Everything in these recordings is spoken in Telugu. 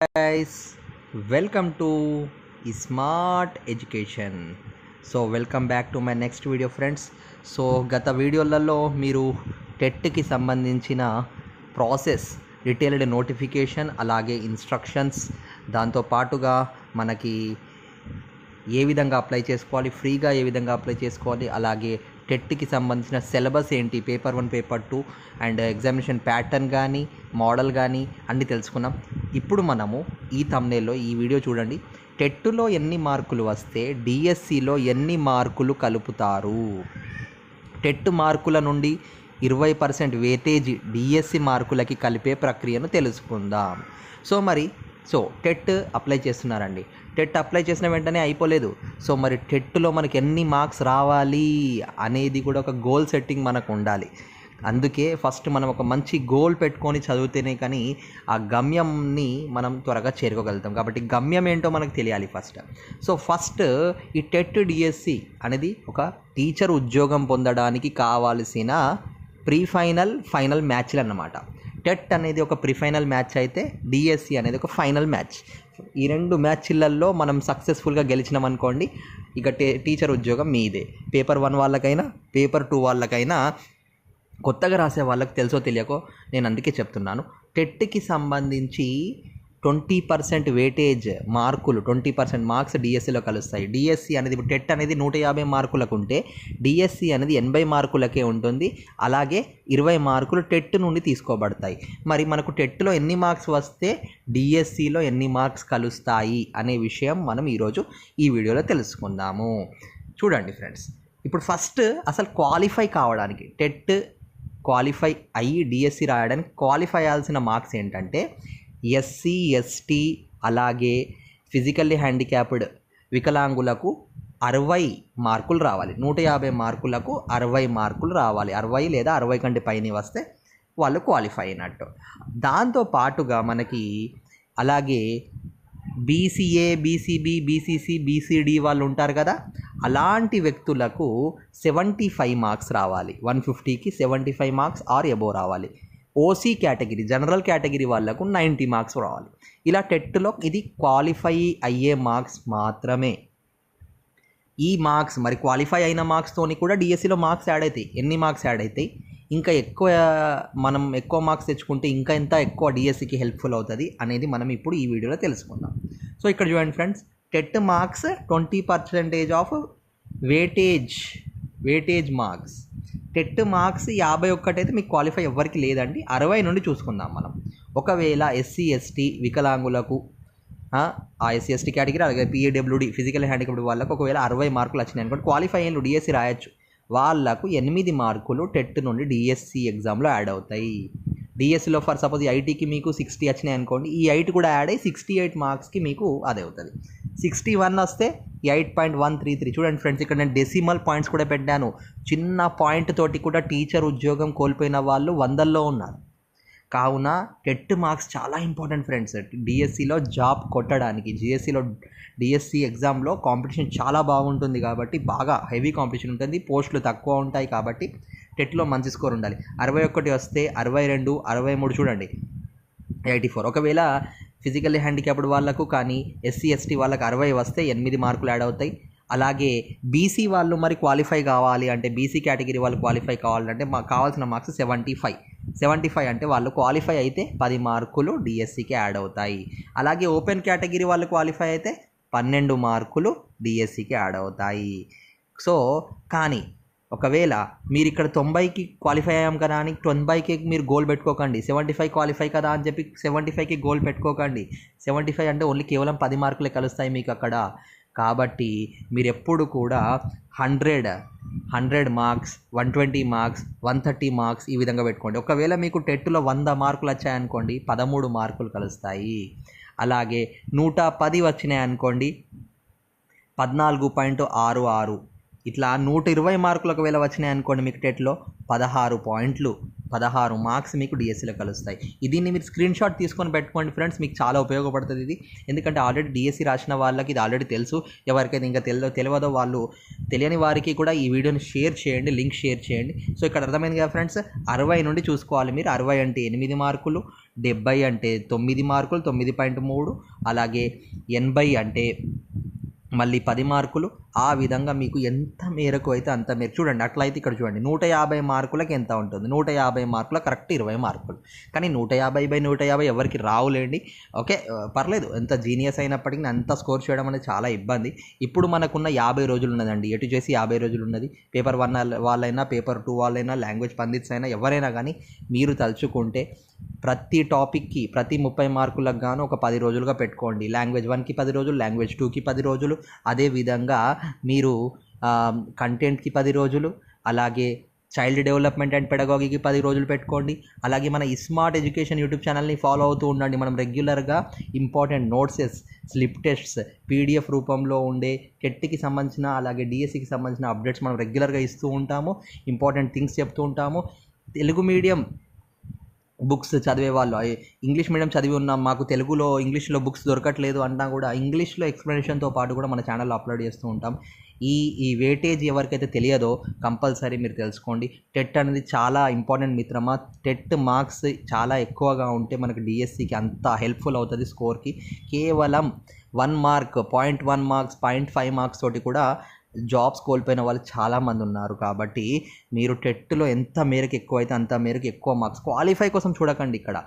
Guys welcome to smart education so welcome back to my next video friends so గత వీడియోలలో మీరు టెట్కి సంబంధించిన ప్రాసెస్ డీటెయిల్డ్ నోటిఫికేషన్ అలాగే ఇన్స్ట్రక్షన్స్ దాంతో పాటుగా మనకి ఏ విధంగా అప్లై చేసుకోవాలి ఫ్రీగా ఏ విధంగా అప్లై చేసుకోవాలి అలాగే టెట్కి సంబంధించిన సిలబస్ ఏంటి paper one paper two and examination pattern కానీ మోడల్ కానీ అన్నీ తెలుసుకున్నాం. ఇప్పుడు మనము ఈ తమ్నేల్లో ఈ వీడియో చూడండి. టెట్టులో ఎన్ని మార్కులు వస్తే డిఎస్సిలో ఎన్ని మార్కులు కలుపుతారు? టెట్ మార్కుల నుండి ఇరవై పర్సెంట్ వేటేజ్ డిఎస్సి మార్కులకి కలిపే ప్రక్రియను తెలుసుకుందాం. సో మరి సో టెట్ అప్లై చేస్తున్నారండి. టెట్ అప్లై చేసిన వెంటనే అయిపోలేదు. సో మరి టెట్లో మనకి ఎన్ని మార్క్స్ రావాలి అనేది కూడా ఒక గోల్ సెట్టింగ్ మనకు ఉండాలి. అందుకే ఫస్ట్ మనం ఒక మంచి గోల్ పెట్టుకొని చదివితేనే కానీ ఆ గమ్యంని మనం త్వరగా చేరుకోగలుగుతాం. కాబట్టి గమ్యం ఏంటో మనకు తెలియాలి ఫస్ట్. సో ఫస్ట్ ఈ టెట్ డిఎస్సి అనేది ఒక టీచర్ ఉద్యోగం పొందడానికి కావాల్సిన ప్రీ ఫైనల్ ఫైనల్ మ్యాచ్లు అన్నమాట. టెట్ అనేది ఒక ప్రీ ఫైనల్ మ్యాచ్ అయితే డిఎస్సి అనేది ఒక ఫైనల్ మ్యాచ్. ఈ రెండు మ్యాచ్లలో మనం సక్సెస్ఫుల్గా గెలిచినాం అనుకోండి ఇక టీచర్ ఉద్యోగం మీదే. పేపర్ వన్ వాళ్ళకైనా పేపర్ టూ వాళ్ళకైనా కొత్తగా రాసే వాళ్ళకి తెలుసో తెలియకో నేను అందుకే చెప్తున్నాను. టెట్కి సంబంధించి ట్వంటీ పర్సెంట్ వేటేజ్ మార్కులు ట్వంటీ పర్సెంట్ మార్క్స్ డిఎస్సిలో కలుస్తాయి. డిఎస్సి అనేది ఇప్పుడు టెట్ అనేది నూట యాభై మార్కులకు ఉంటే డిఎస్సి అనేది ఎనభై మార్కులకే ఉంటుంది. అలాగే ఇరవై మార్కులు టెట్ నుండి తీసుకోబడతాయి. మరి మనకు టెట్లో ఎన్ని మార్క్స్ వస్తే డిఎస్సిలో ఎన్ని మార్క్స్ కలుస్తాయి అనే విషయం మనం ఈరోజు ఈ వీడియోలో తెలుసుకుందాము. చూడండి ఫ్రెండ్స్ ఇప్పుడు ఫస్ట్ అసలు క్వాలిఫై కావడానికి టెట్ క్వాలిఫై అయ్యి డిఎస్సి రాయడానికి క్వాలిఫై అయ్యాల్సిన మార్క్స్ ఏంటంటే ఎస్సీ ఎస్టీ అలాగే ఫిజికల్లీ హ్యాండిక్యాప్డ్ వికలాంగులకు అరవై మార్కులు రావాలి. నూట యాభై మార్కులకు అరవై మార్కులు రావాలి. అరవై లేదా అరవై కంటే పైన వస్తే వాళ్ళు క్వాలిఫై అయినట్టు. దాంతో పాటుగా మనకి అలాగే బీసీఏ బీసీబీ బీసీసీ బీసీడీ వాళ్ళు ఉంటారు కదా అలాంటి వ్యక్తులకు సెవెంటీ ఫైవ్ మార్క్స్ రావాలి. వన్ ఫిఫ్టీకి seventy five marks or above రావాలి. ఓసీ కేటగిరీ జనరల్ కేటగిరీ వాళ్ళకు నైంటీ మార్క్స్ రావాలి. ఇలా టెట్లో ఇది క్వాలిఫై అయ్యే మార్క్స్ మాత్రమే. ఈ మార్క్స్ మరి క్వాలిఫై అయిన మార్క్స్తోని కూడా డిఎస్సిలో మార్క్స్ యాడ్ అవుతాయి ఎన్ని మార్క్స్ యాడ్ అవుతాయి ఇంకా ఎక్కువ మనం ఎక్కువ మార్క్స్ తెచ్చుకుంటే ఇంకా ఎంత ఎక్కువ డిఎస్సికి హెల్ప్ఫుల్ అవుతుంది అనేది మనం ఇప్పుడు ఈ వీడియోలో తెలుసుకుందాం. సో ఇక్కడ చూడండి friends TET marks twenty percentage of weightage weightage marks. TET marks యాభై ఒక్కటైతే మీకు క్వాలిఫై ఎవ్వరికి లేదండి. అరవై నుండి చూసుకుందాం మనం. ఒకవేళ ఎస్సీ ఎస్టీ వికలాంగులకు ఆ ఎస్సీ ఎస్టీ కేటగిరీ అలాగే పీఏడబ్ల్యూడి ఫిజికల్ హ్యాండిక్యాప్డ్ వాళ్ళకు ఒకవేళ అరవై మార్కులు వచ్చినాయి అనుకోండి క్వాలిఫై అయిన డిఎస్సి రాయొచ్చు. వాళ్ళకు ఎనిమిది మార్కులు టెట్ నుండి డిఎస్సి ఎగ్జామ్లో యాడ్ అవుతాయి. డిఎస్సిలో ఫర్ సపోజ్ ఐటీకి మీకు సిక్స్టీ వచ్చినాయి అనుకోండి ఈ ఐటీ కూడా యాడ్ అయ్యి సిక్స్టీ ఎయిట్ మార్క్స్కి మీకు అదే అవుతుంది సిక్స్టీ వన్ వస్తే eight point one three three. చూడండి ఫ్రెండ్స్ ఇక్కడ నేను డెసిమల్ పాయింట్స్ కూడా పెట్టాను. చిన్న పాయింట్ తోటి కూడా టీచర్ ఉద్యోగం కోల్పోయిన వాళ్ళు వందల్లో ఉన్నారు. కావున టెట్ మార్క్స్ చాలా ఇంపార్టెంట్ ఫ్రెండ్స్. డిఎస్సిలో జాబ్ కొట్టడానికి జిఎస్సిలో డిఎస్సి ఎగ్జామ్లో కాంపిటీషన్ చాలా బాగుంటుంది కాబట్టి బాగా హెవీ కాంపిటీషన్ ఉంటుంది పోస్టులు తక్కువ ఉంటాయి కాబట్టి టెట్లో మంచి స్కోర్ ఉండాలి. అరవై ఒకటి వస్తే అరవై రెండు అరవై మూడు చూడండి. Eighty four. ఒకవేళ ఫిజికల్లీ హ్యాండిక్యాప్డ్ వాళ్ళకు కానీ ఎస్సీ ఎస్టీ వాళ్ళకి అరవై వస్తే ఎనిమిది మార్కులు యాడ్ అవుతాయి. అలాగే బీసీ వాళ్ళు మరి క్వాలిఫై కావాలి అంటే బీసీ కేటగిరీ వాళ్ళు క్వాలిఫై కావాలంటే మాకు కావాల్సిన marks seventy five. Seventy five అంటే వాళ్ళు క్వాలిఫై అయితే పది మార్కులు డిఎస్సికి యాడ్ అవుతాయి. అలాగే ఓపెన్ కేటగిరీ వాళ్ళు క్వాలిఫై అయితే పన్నెండు మార్కులు డిఎస్సికి యాడ్ అవుతాయి. సో కానీ ఒకవేళ మీరు ఇక్కడ తొంభైకి క్వాలిఫై అయ్యాం కదా అని తొంభైకి మీరు గోల్ పెట్టుకోకండి. సెవెంటీ ఫైవ్ క్వాలిఫై కదా అని చెప్పి సెవెంటీ ఫైవ్కి గోల్ పెట్టుకోకండి. సెవెంటీ ఫైవ్ అంటే ఓన్లీ కేవలం పది మార్కులే కలుస్తాయి మీకు అక్కడ. కాబట్టి మీరు ఎప్పుడు కూడా hundred hundred marks one twenty marks one thirty marks ఈ విధంగా పెట్టుకోండి. ఒకవేళ మీకు టెట్లో వంద మార్కులు వచ్చాయనుకోండి పదమూడు మార్కులు కలుస్తాయి. అలాగే నూట పది వచ్చినాయి అనుకోండి పద్నాలుగు పాయింట్ ఆరు ఆరు ఇట్లా నూట ఇరవై మార్కులు ఒకవేళ వచ్చినాయి అనుకోండి మీకు టెట్లో. పదహారు పాయింట్లు పదహారు మార్క్స్ మీకు డిఎస్సిలో కలుస్తాయి. దీన్ని మీరు స్క్రీన్ షాట్ తీసుకొని పెట్టుకోండి ఫ్రెండ్స్ మీకు చాలా ఉపయోగపడుతుంది ఇది. ఎందుకంటే ఆల్రెడీ డిఎస్సి రాసిన వాళ్ళకి ఇది ఆల్రెడీ తెలుసు. ఎవరికైతే ఇంకా తెలియదో తెలియదో వాళ్ళు తెలియని వారికి కూడా ఈ వీడియోని షేర్ చేయండి లింక్ షేర్ చేయండి. సో ఇక్కడ అర్థమైంది కదా ఫ్రెండ్స్ అరవై నుండి చూసుకోవాలి మీరు. అరవై అంటే ఎనిమిది మార్కులు డెబ్బై అంటే తొమ్మిది మార్కులు తొమ్మిది పాయింట్ మూడు అలాగే ఎనభై అంటే మళ్ళీ పది మార్కులు. ఆ విధంగా మీకు ఎంత మేరకు అయితే అంత మేరకు. చూడండి అట్లయితే ఇక్కడ చూడండి. నూట యాభై మార్కులకు ఎంత ఉంటుంది? నూట యాభై మార్కుల కరెక్ట్ ఇరవై మార్కులు. కానీ నూట యాభై బై నూట యాభై ఎవరికి రావులేండి. ఓకే పర్లేదు. ఎంత జీనియస్ అయినప్పటికీ అంత స్కోర్ చేయడం అనేది చాలా ఇబ్బంది. ఇప్పుడు మనకున్న యాభై రోజులు ఉన్నదండి. ఎటు చేసి యాభై రోజులు ఉన్నది? పేపర్ వన్ వాళ్ళైనా పేపర్ టూ వాళ్ళైనా లాంగ్వేజ్ పండిట్స్ అయినా ఎవరైనా కానీ మీరు తలుచుకుంటే ప్రతి టాపిక్కి ప్రతి ముప్పై మార్కులకు గాను ఒక పది రోజులుగా పెట్టుకోండి. లాంగ్వేజ్ వన్కి పది రోజులు లాంగ్వేజ్ టూకి పది రోజులు. అదే విధంగా మీరు కంటెంట్కి పది రోజులు అలాగే చైల్డ్ డెవలప్మెంట్ అండ్ పెడగాగికి పది రోజులు పెట్టుకోండి. అలాగే మన స్మార్ట్ ఎడ్యుకేషన్ యూట్యూబ్ ఛానల్ని ఫాలో అవుతూ ఉండండి. మనం రెగ్యులర్గా important notes slip tests PDF రూపంలో ఉండే కెట్టికి సంబంధించిన అలాగే డిఎస్సికి సంబంధించిన అప్డేట్స్ మనం రెగ్యులర్గా ఇస్తూ ఉంటాము. ఇంపార్టెంట్ థింగ్స్ చెప్తూ ఉంటాము. తెలుగు మీడియం బుక్స్ చదివే వాళ్ళు. ఇంగ్లీష్ మీడియం చదివి ఉన్నాం మాకు తెలుగులో ఇంగ్లీష్లో బుక్స్ దొరకట్లేదు అన్నా కూడా ఇంగ్లీష్లో ఎక్స్ప్లెనేషన్తో పాటు కూడా మన ఛానల్లో అప్లోడ్ చేస్తూ ఉంటాం. ఈ ఈ వేటేజ్ ఎవరికైతే తెలియదో కంపల్సరీ మీరు తెలుసుకోండి. టెట్ అనేది చాలా ఇంపార్టెంట్ మిత్రమా? టెట్ మార్క్స్ చాలా ఎక్కువగా ఉంటే మనకు డిఎస్సికి అంత హెల్ప్ఫుల్ అవుతుంది స్కోర్కి. కేవలం one mark point one marks point five marks తోటి కూడా జాబ్స్ కోల్పోయిన వాళ్ళు చాలామంది ఉన్నారు కాబట్టి మీరు టెట్లో ఎంత మేరకు ఎక్కువ అయితే అంత మేరకు ఎక్కువ మార్క్స్ క్వాలిఫై కోసం చూడకండి ఇక్కడ.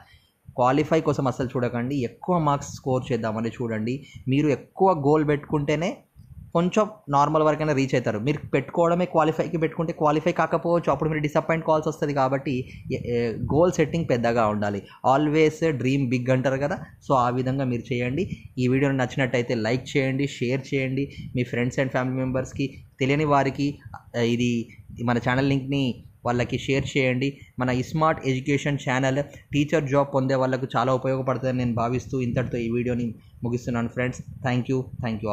క్వాలిఫై కోసం అసలు చూడకండి. ఎక్కువ మార్క్స్ స్కోర్ చేద్దామని చూడండి. మీరు ఎక్కువ గోల్ పెట్టుకుంటేనే కొంచెం నార్మల్ వరకైనా రీచ్ అవుతారు. మీరు పెట్టుకోవడమే క్వాలిఫైకి పెట్టుకుంటే క్వాలిఫై కాకపోవచ్చు అప్పుడు మీరు డిసప్పాయింట్ కాల్స్ వస్తుంది కాబట్టి గోల్ సెట్టింగ్ పెద్దగా ఉండాలి. ఆల్వేస్ డ్రీమ్ బిగ్ అంటారు కదా సో ఆ విధంగా మీరు చేయండి. ఈ వీడియో నచ్చినట్టయితే లైక్ చేయండి షేర్ చేయండి. మీ ఫ్రెండ్స్ అండ్ ఫ్యామిలీ మెంబర్స్కి తెలియని వారికి ఇది మన ఛానల్ లింక్ని వాళ్ళకి షేర్ చేయండి. మన smart education channel teacher job పొందే వాళ్ళకు చాలా ఉపయోగపడుతుందని నేను భావిస్తూ ఇంతటితో ఈ వీడియోని ముగిస్తున్నాను friends thank you thank you all